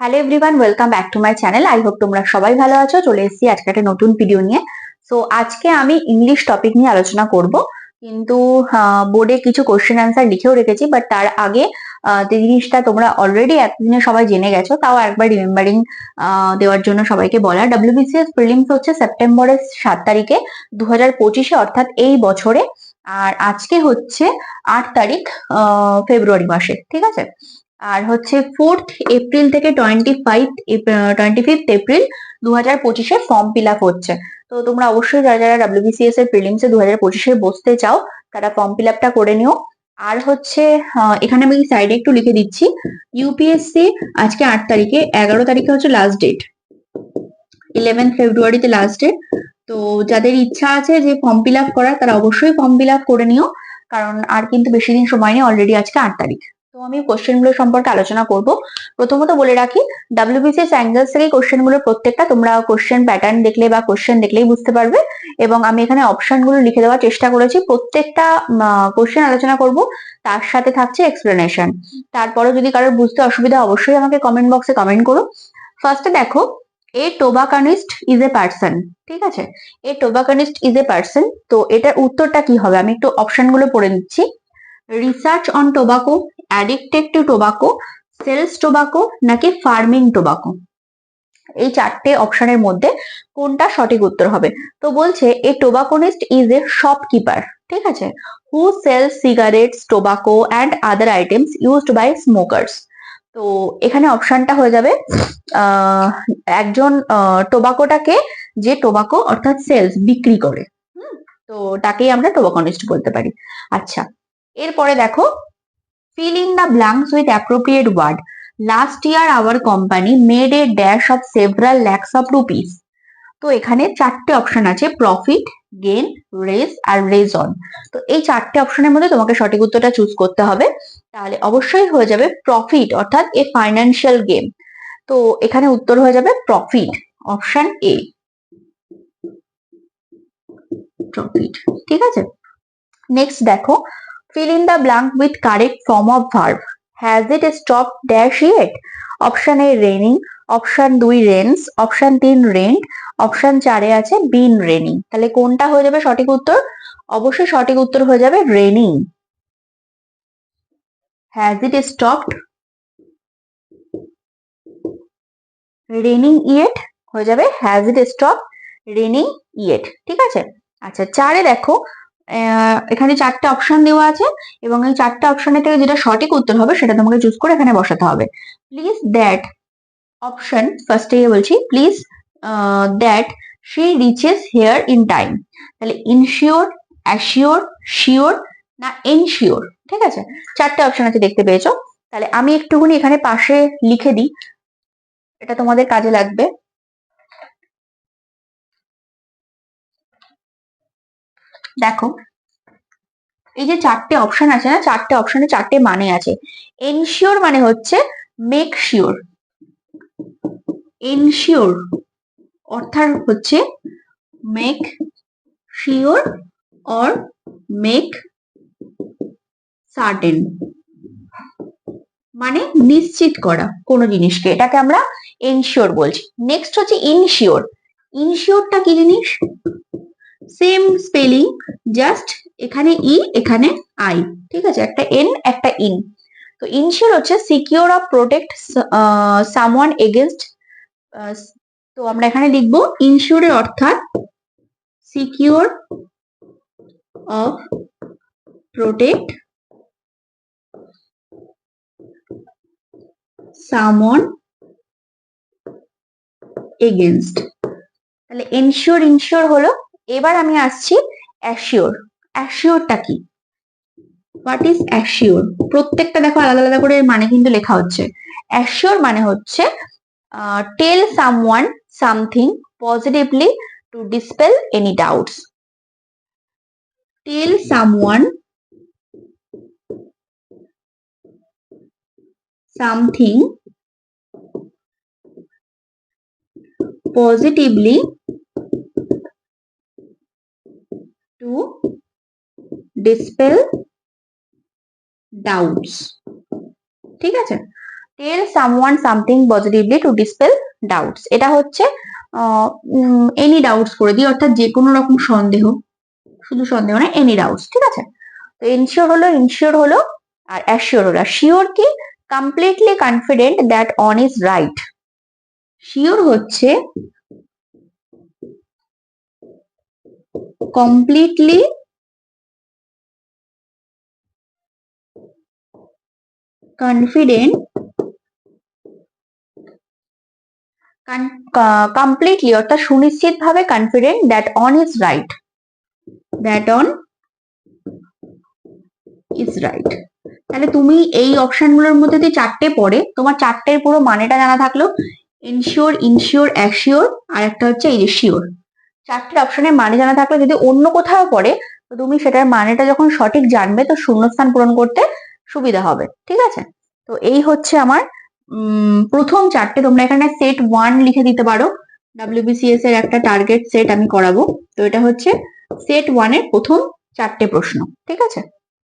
Hello everyone welcome back to my channel I hope তোমরা সবাই ভালো আছো। চলে এসেছি আজকে একটা নতুন ভিডিও নিয়ে। সো আজকে আমি ইংলিশ টপিক নিয়ে আলোচনা করব। কিন্তু বোর্ডে কিছু কোশ্চেন অ্যান্সার লিখেও রেখেছি বাট তার আগে যে জিনিসটা তোমরা অলরেডি একদিনে সবাই জেনে গেছো, তাও একবার রিমেম্বারিং দেওয়ার জন্য সবাইকে বলা। ডাব্লিউবিসিএস প্রিলিমস হচ্ছে সেপ্টেম্বরের সাত তারিখে দু হাজার পঁচিশে, অর্থাৎ এই বছরে। আর আজকে হচ্ছে আট তারিখ ফেব্রুয়ারি মাসে, ঠিক আছে? আর হচ্ছে ফোর্থ এপ্রিল থেকে twenty five twenty fifth April দু হাজার পঁচিশে ফর্ম ফিল আপ হচ্ছে। তো তোমরা অবশ্যই যারা যারা ডাব্লিউবিসিএস এর প্রিলিমসে দু হাজার পঁচিশে বসতে চাও, তারা ফর্ম ফিল আপটা করে নিও। আর হচ্ছে এখানে আমি সাইডে একটু লিখে দিচ্ছি। ইউপিএসসি আজকে আট তারিখে, এগারো তারিখে হচ্ছে লাস্ট ডেট ইলেভেন ফেব্রুয়ারিতে লাস্ট ডেট তো যাদের ইচ্ছা আছে যে ফর্ম ফিল আপ করার, তারা অবশ্যই ফর্ম ফিল আপ করে নিও। কারণ আর কিন্তু বেশি দিন সময় নেই অলরেডি আজকে আট তারিখ। তো আমি কোশ্চেনগুলো সম্পর্কে আলোচনা করব। প্রথমত বলে রাখি ডাব্লিউবিসিএস অ্যাঙ্গেলস থেকে কোশ্চেনগুলো প্রত্যেকটা তোমরা কোশ্চেন প্যাটার্ন দেখলে বা কোশ্চেন দেখলেই বুঝতে পারবে এবং আমি এখানে অপশনগুলো লিখে দেওয়ার চেষ্টা করেছি। প্রত্যেকটা কোশ্চেন আলোচনা করব, তার সাথে থাকছে এক্সপ্লেনেশন তারপরে যদি কারোর বুঝতে অসুবিধা অবশ্যই আমাকে কমেন্ট বক্সে কমেন্ট করো। ফার্স্টে দেখো এ টোবাকানিস্ট ইজ এ পার্সন ঠিক আছে? এ টোবাকানিস্ট ইজ এ পার্সন তো এটার উত্তরটা কি হবে? আমি একটু অপশনগুলো পড়ে নিচ্ছি। Research on tobacco addicted to tobacco sales tobacco নাকি ফার্মিং টোবাকো এই চারটে অপশনের মধ্যে কোনটা সঠিক উত্তর হবে? তো বলছে এ টোবাকোনিস্ট ইজ এ শপকিপার ঠিক আছে? Who sells cigarettes tobacco and other items used by smokers তো এখানে অপশনটা হয়ে যাবে একজন টোবাকোটাকে যে টোবাকো অর্থাৎ সেলস বিক্রি করে। তো তাকেই আমরা টোবাকোনিস্ট বলতে পারি। আচ্ছা এরপরে দেখো, fill in the blanks with appropriate word. Last year our company made a dash of several lakhs of rupees. তো এখানে চারটে অপশন আছে প্রফিট গেন রেজ আর রেজ অন তো এই চারটে অপশনের মধ্যে তোমাকে সঠিক উত্তরটা চুজ করতে হবে। তাহলে অবশ্যই হয়ে যাবে প্রফিট অর্থাৎ এ ফাইন্যান্সিয়াল গেম তো এখানে উত্তর হয়ে যাবে প্রফিট অপশন এ প্রফিট ঠিক আছে? নেক্সট দেখো fill in the blank with correct form of verb. Has it stopped dash yet? Option a raining option দুই রেন্স অপশন তিন রেন্ট অপশন চারে আছে বিন রেনিং তাহলে কোনটা হয়ে যাবে সঠিক উত্তর? অবশ্যই সঠিক উত্তর হয়ে যাবে raining has it stopped raining yet হয়ে যাবে has it stop raining yet ঠিক আছে? আচ্ছা চারে দেখো এখানে চারটে অপশন দেওয়া আছে এবং এই চারটে অপশনের থেকে যেটা সঠিক উত্তর হবে সেটা তোমাকে চুজ করে এখানে বসাতে হবে। প্লিজ দ্যাট অপশন ফার্স্টে বলছি please that she reaches here in time তাহলে ইনশিওর অ্যাসিওর শিওর না এনশিওর ঠিক আছে? চারটে অপশন আছে, দেখতে পেয়েছ। তাহলে আমি একটুখানি এখানে পাশে লিখে দিই। এটা তোমাদের কাজে লাগবে। দেখো, এই যে চারটে অপশন আছে না, চারটে অপশনে চারটে মানে আছে। এনশিওর মানে হচ্ছে মেক শিওর এনশিওর অর্থাৎ হচ্ছে make sure or make certain মানে নিশ্চিত করা কোনো জিনিসকে, এটাকে আমরা এনশিওর বলছি। নেক্সট হচ্ছে ইনশিওর ইনশিওরটা কি জিনিস? সেম স্পেলিং জাস্ট এখানে ই এখানে আই ঠিক আছে? একটা এন একটা ইন তো ইনশিওর হচ্ছে secure of protect someone against তো আমরা এখানে লিখব ইনশিওরের অর্থাৎ secure of protect someone against তাহলে এনশিওর ইনশিওর হলো এবার আমি আসছি অ্যাসিওর অ্যাসিওরটা কি? হোয়াট ইজ অ্যাসিওর প্রত্যেকটা দেখো আলাদা আলাদা করে মানে কিন্তু লেখা হচ্ছে। অ্যাসিওর মানে হচ্ছে tell someone something positively to dispel any doubts tell someone something positively to dispel doubts ঠিক আছে? Tell someone something positively to dispel doubts এটা হচ্ছে এনি ডাউটস করে দিই, অর্থাৎ যে কোনো রকম সন্দেহ। শুধু সন্দেহ না এনি ডাউটস ঠিক আছে? তো ইনশিওর হলো ইনশিওর হলো, আর অ্যাসিওর হলো। শিওর কি? Completely confident that one is right sure হচ্ছে কমপ্লিটলি কনফিডেন্ট কমপ্লিটলি অর্থাৎ সুনিশ্চিত ভাবে confident that one is right that one is right তাহলে তুমি এই অপশনগুলোর মধ্যে দিয়ে চারটে পড়ে, তোমার চারটের পুরো মানেটা জানা থাকল ইনশিওর ইনশিওর অ্যাসিওর আর একটা হচ্ছে এই যে শিওর চারটের অপশনের মানে জানা থাকলে যদি অন্য কোথাও পড়ে, তো তুমি সেটার মানেটা যখন সঠিক জানবে, তো শূন্যস্থান পূরণ করতে সুবিধা হবে। ঠিক আছে? তো এই হচ্ছে আমার প্রথম চারটে। তোমরা এখানে সেট ওয়ান লিখে দিতে পারো। ডাব্লিউবিসিএস এর একটা টার্গেট সেট আমি করাবো। তো এটা হচ্ছে সেট ওয়ানের প্রথম চারটে প্রশ্ন। ঠিক আছে?